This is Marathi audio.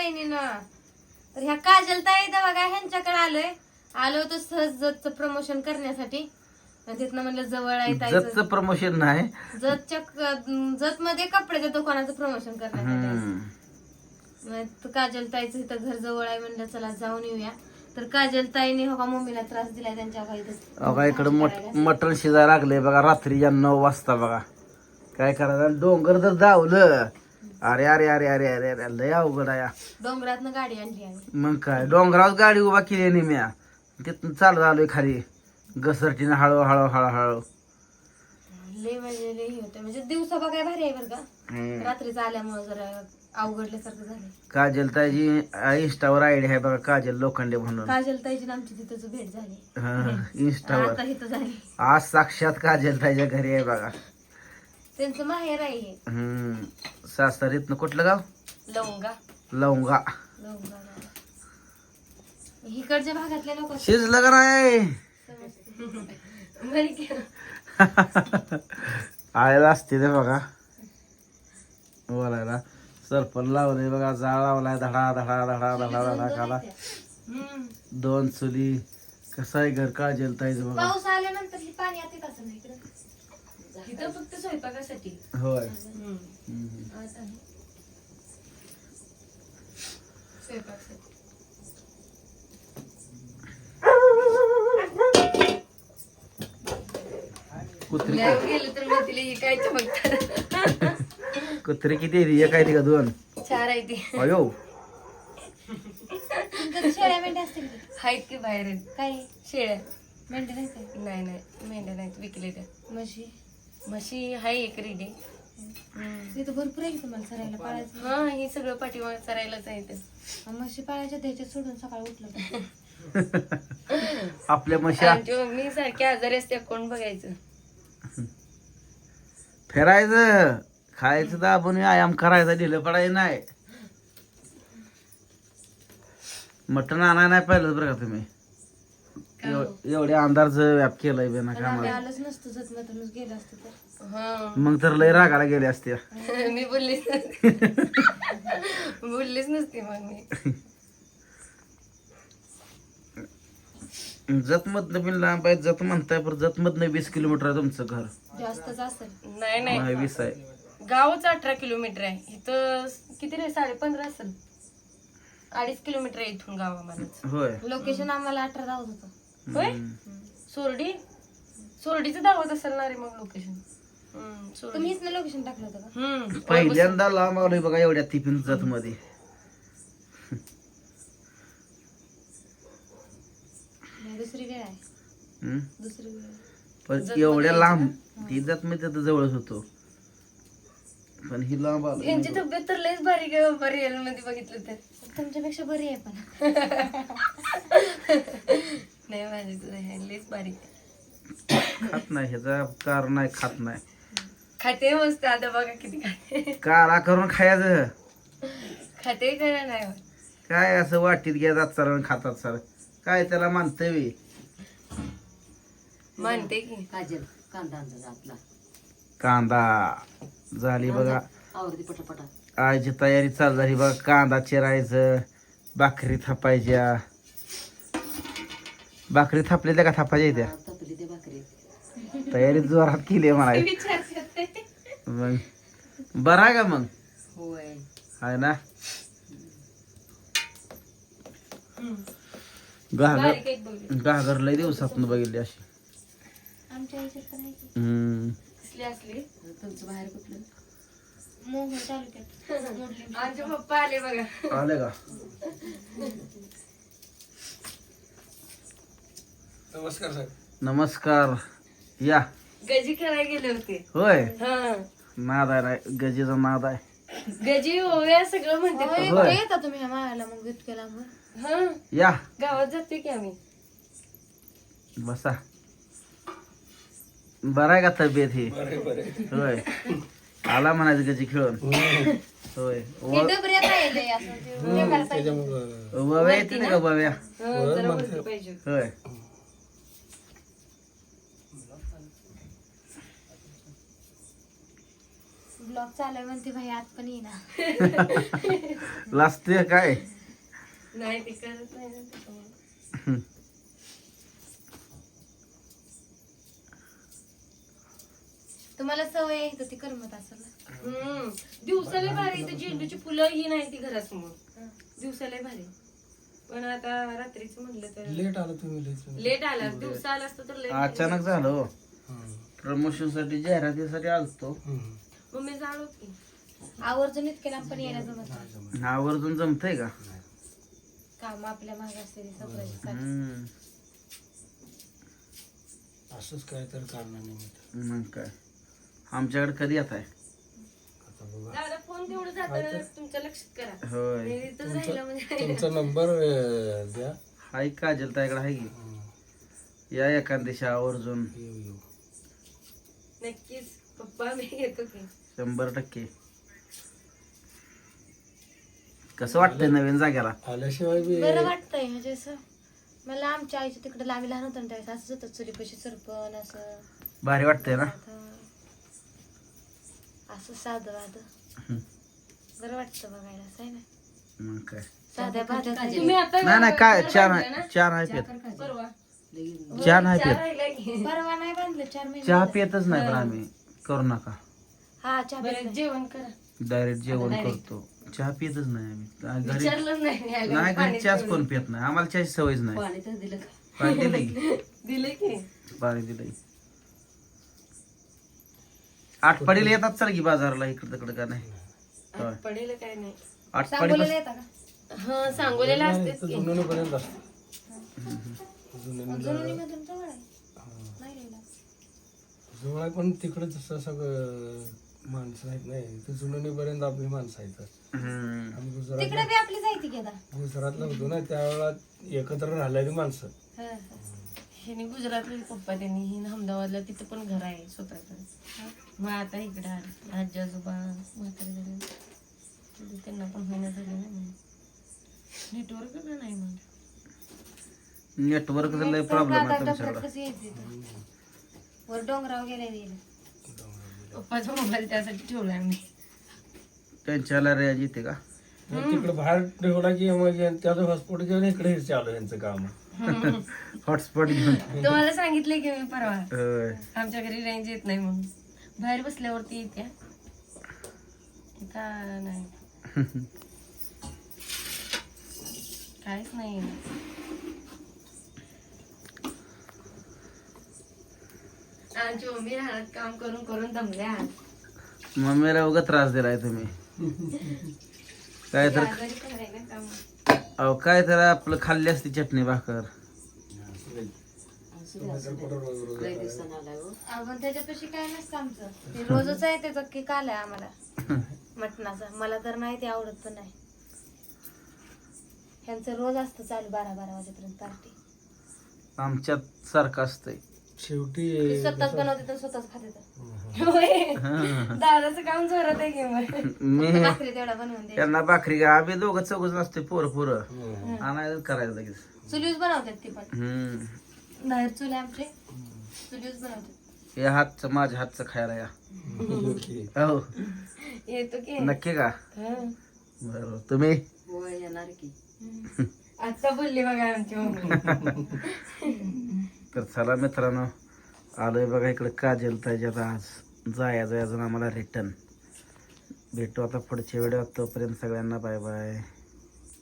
बहिणीनं. तर ह्या काजल ताई बघा ह्यांच्याकडे आलोय. आलो होतो सहज जतचं प्रमोशन करण्यासाठी. तिथनं म्हणलं जवळ आहे ताईचं. प्रमोशन नाही. जतच्या जत मध्ये कपड्याच्या दुकानाचं प्रमोशन करण्यासाठी. काजल ताईचं इथं घर जवळ आहे म्हणलं चला जाऊन येऊया. तर काजल ताईने हो का मम्मीला त्रास दिलाय त्यांच्या अगं इकडं मट मटण शिजायला लागले बघा रात्री या नऊ वाजता बघा. काय करायचं? डोंगर जर धावलं अरे अरे अरे अरे अरे अरे लय अवघड आहे. डोंगरातनं गाडी आणली आम्ही मग काय? डोंगरावर गाडी उभा केली आहे म्या. तिथून चालत आलोय खाली. घसरटीनं हळू हळू हळू हळू लय म्हणजे लय होतं. म्हणजे दिवसा बघाय भारी आहे बरं का. रात्रीचं आल्यामुळे जरा अवघडल्यासारखं झालं काजल ताईची इंस्टावर आयडिया आहे बघा काजल लोखंडे म्हणून. काजल ताईची आणि आमची तिथंच भेट झाली. हा, इंस्टावर आता इथं झाली. आज साक्षात काजल ताईच्या घरी आहे बघा. त्यांचं माहेर आहे हे. हम्म. सासरीतनं कुठलं गाव? लवंगा. लवंगा. लवंगा गाव. इकडच्या भागातले लोक शिजलं का नाही? आळ्याला असते ते बघा. बोलायला. सरपण लावले बघा जाळ लावलाय धडा धडा धडा धडा धडा खाला. दोन चुली. कसं आहे घर? काजल ताईचं बघा. पाऊस आल्यानंतर ही पाणी आता येत असेल ना इकडं? स्वयंपाकासाठी होय. हम्म. हम्म. आज आहे. स्वयंपाकासाठी कुत्री नाही गेलं तर तिला काय चमकतात कुत्री किती आहे एक आहे ती का दोन? चार आहे ती. अयो. शेळ्या मेंढ्या असतील की? आहेत की बाहेर आहेत काय? शेळ्या. मेंढ्या नाही काय? नाही नाही. मेंढ्या नाहीत विकले त्या म्हशी? म्हशी आहे एक रेडी तिथं भरपूर आहे की तुम्हाला सरायला पाळायचं. हा हे सगळं पाठीमाग चरायलाच आहे ते. म्हशी पाळायच्या द्यायच्या सोडून सकाळी उठलं का. आपल्या मशा आमची मम्मी सारखी आजारी असते कोण बघायचं? फिरायचं. खायचं दाबून व्यायाम करायचा ढिलं पडायचं नाही. मटण आणाय नाही पाहिलं बरं का तुम्ही? एव- एवढ्या अंधारचं व्याप केलंय बेना कामाला. आलोच नसतो जत मधूनच गेलो असतो तर. हा. मग तर लय रागाला गेले असते. मी बोललीच नसते. बोललीच नसते मग मी. जत मधनं बिन लांब आहे जत म्हणताय पण जत मधनं वीस किलोमीटर आहे तुमचं घर. जास्तच असेल. नाही नाही. नाही वीस आहे. गावच अठरा किलोमीटर आहे. इथं किती रे? साडे पंधरा असेल. अडीच किलोमीटर आहे इथून गाव आम्हाला होय. लोकेशन आम्हाला अठरा दावत होतं. होय. सोरडी? सोरडीचं दावत असेल ना रे मग लोकेशन तुम्हीच ना लोकेशन टाकलं होतं का? हम्म पहिल्यांदा लांब आलोय बघा एवढ्या तिपिन जत मध्ये नाही, दुसरी वेळ आहे. हम्म. दुसरी वेळ आहे. पण एवढ्या लांब ती जत मी तिथं जवळच होतो. पण ही लांब आलो यांची तब्येत तर लयच बारीक आहे बाबा रिअलमध्ये बघितलं तर. तुमच्यापेक्षा बरी आहे पण. नाही माझी बारीक. खात नाही ह्याचा कारण नाही खात नाही. खाते मस्त आता बघा किती खाते. काळा करून खायचं. खाते खरं नाही. काय असं वाटीत घेतात सर आणि खातात सर काय त्याला मानतंय बी. म्हणते की. काजल कांदा झाली बघा. आवडती पटापटा. आईची तयारी चालू झाली बघा. कांदा चिरायचं भाकरी थापायच्या. भाकरी थापलेल्या का थापायच्या त्या तपली ते भाकरी. तयारी जोरात केली आहे म्हणा मग बरं आहे का मग? होय. आहे ना? घागर घागर लय दिवसातून बघितली अशी. आमच्या ह्याच्यात पण आहे की. हम्म. असली असली. तुमचं बाहेर कुठलं? मोहोळ तालुक्यात. मोडली. आमचे पप्पा आले बघा. आले का? नमस्कार सर नमस्कार. या. गजी खेळायला गेले होते. होय. हा. नाद आहे गजीचा नाद आहे. गजी ओव्या सगळं म्हणते होय. येता तुम्ही मग इतक्या लांब हा. या. गावात जाते की आम्ही. बसा. बरं आहे का तब्येत ही? बरे बरे होय. आला म्हणायचं गजी खेळून. होय. डबऱ्यात राहिले असं ते त्याच्यामुळं बाब्या येते का हा, पाहिजे. होय. ब्लॉग चालू आहे म्हणते भाई आत पण येईना लाजते काय नाही ते करत नाही ना त्याच्यामुळे. तुम्हाला सवय आहे तर ती करमत असेल ना. हम्म. दिवसाला भारी इथं झेंडूची फुलं ही नाही ती घरासमोर दिवसाला भारी पण आता रात्रीच म्हटलं तर लेट आला तुम्ही लेट लेट आला दिवसा आला असतं तर लेट अचानक झालं हो. प्रमोशनसाठी जाहिरातीसाठी आलतो हम्म. मम्मी जाणव की. आवर्जून इतके लांब पण यायला जमत नाही. आवर्जून जमतंय का? काम आपल्या माग असते सगळ्याची हम्म. असंच काय तर कारणानिमित्त. मग काय? आमच्याकडे कधी येत आहे? आता बघा. दादा फोन तेवढं जाताना तुमच्या लक्षात करा. होय. मी इथं राहिलं म्हणजे तुमचा नंबर अं, द्या. हाय काजल ताईकडे आहे की. या एखाद दिवशी आवर्जून. येऊ येऊ. नक्कीच. पप्पा मी येतो की. शंभर टक्के. कसं वाटतंय नवीन जाग्याला आल्याशिवाय बी बरं वाटतंय म्हणजे असं मला आमच्या आईच्या तिकडे लांब लहान होतं ना त्यावेळेस असंच होतं चुलीपाशी सरपण असं. भारी वाटतंय ना? आता असं साधं वाद. बरं वाटतं बघायला असं आहे ना? मग काय? साध्या भाज्या तुम्ही आता नाही नाही काय? चहा नाही ना? चहा नाही पित. परवा. लगेच चहा नाही चहा पित. राहिलाय की. परवा नाही बांधलं चार महिने चहा पितच नाही पण आम्ही. करू नका. हा चहा बरं जेवण करा. डायरेक्ट जेवण करतो. चहा पितच नाही आम्ही. घरी विचारलं नाही घरी चहाच कोण पित नाही. आम्हाला चहाची सवयच नाही. पाणी तर दिलं का? पाणी दिलंय. की दिले की? पाणी दिलंय. आठपाडीला येतात चल की बाजारला इकडं तिकडं का नाही? होय. पडेल काय नाही. आठपाडी सांगोलीला येता का? हा सांगोलेला असतेच की. जुनूपर्यंत असतो. जुनोनीमधून जवळ आहे नाही राहिला. जवळ पण तिकडे जसं सगळं माणसं आहेत नाही ते जुनूपर्यंत आपली माणसं आहेत. हम्म. आम्ही गुजरात बी आपली जायती गुजरातला होतो ना त्यावेळेला एकत्र राहिलेली माणसं. हा, हा. ह्यानी गुजरातले पप्पा त्यांनी ही अहमदाबादला तिथं पण घर आहे स्वतःच. मग आता इकडे आले. आजी आजोबा म्हातारे झाले त्यांना पण होईना झालं ना म्हणून नेटवर्क नाही मग नेटवर्कचा लय प्रॉब्लेम आहे तुमच्याकडं कसं यायचं इथं? वर डोंगराव गेले पप्पाचा मोबाईल त्यासाठी ठेवलाय मी त्यांच्याला रेंज येते का? मग तिकडे बाहेर ठेवला की मग त्याचं हॉस्पिटल घेऊन इकडे चालू यांचं काम. हॉटस्पॉट घेऊन. तुम्हाला सांगितले की मी परवा. होय. आमच्या घरी रेंज येत नाही म्हणून. बाहेर बसल्यावरती येत्या. का नाही. काहीच नाही. आमची मम्मी राहण्यात काम करून करून दमल्या. मम्मीला उगा त्रास दिलाय तुम्ही. काय तर आजारी पण आहे ना काम अहो काय तर आपलं खाल्ली असती चटणी भाकर. लय दिवसानं आलाय हो. आपण त्याच्यापाशी काय नसतं आमचं. ते रोजच आहे त्याचा आलाय आम्हाला. मटणाचा. मला तर नाही ते आवडत पण नाही. ह्यांचं रोज असतं चालू बारा बारा वाजेपर्यंत पार्टी आमच्यात सारखं असतंय. शेवटी स्वतःच बनवते तर स्वतःच खाते तर. होय. दादाचं काम जोरात आहे की मग. मी भाकरी तेवढा बनवून दे त्यांना भाकरी आम्ही दोघं चौघच नसते पोरं पोरं. हम्म. आणायचं करायचं लगेच. चुलीच बनवतात ती पण. हम्म. बाहेर चुले आमचे. चुलीच बनवतात. हे हातचं माझ्या हातचं खायला या. हो. येतो की. नक्की का? हं. बरोबर तुम्ही? होय येणार की. आता बोलली बघा आमची मम्मी. तर चला मित्रांनो आलोय बघा इकडे काजल त्याच्यात आज. जाया जायचं आम्हाला रिटर्न भेटू आता पुढच्या व्हिडिओ तोपर्यंत सगळ्यांना बाय बाय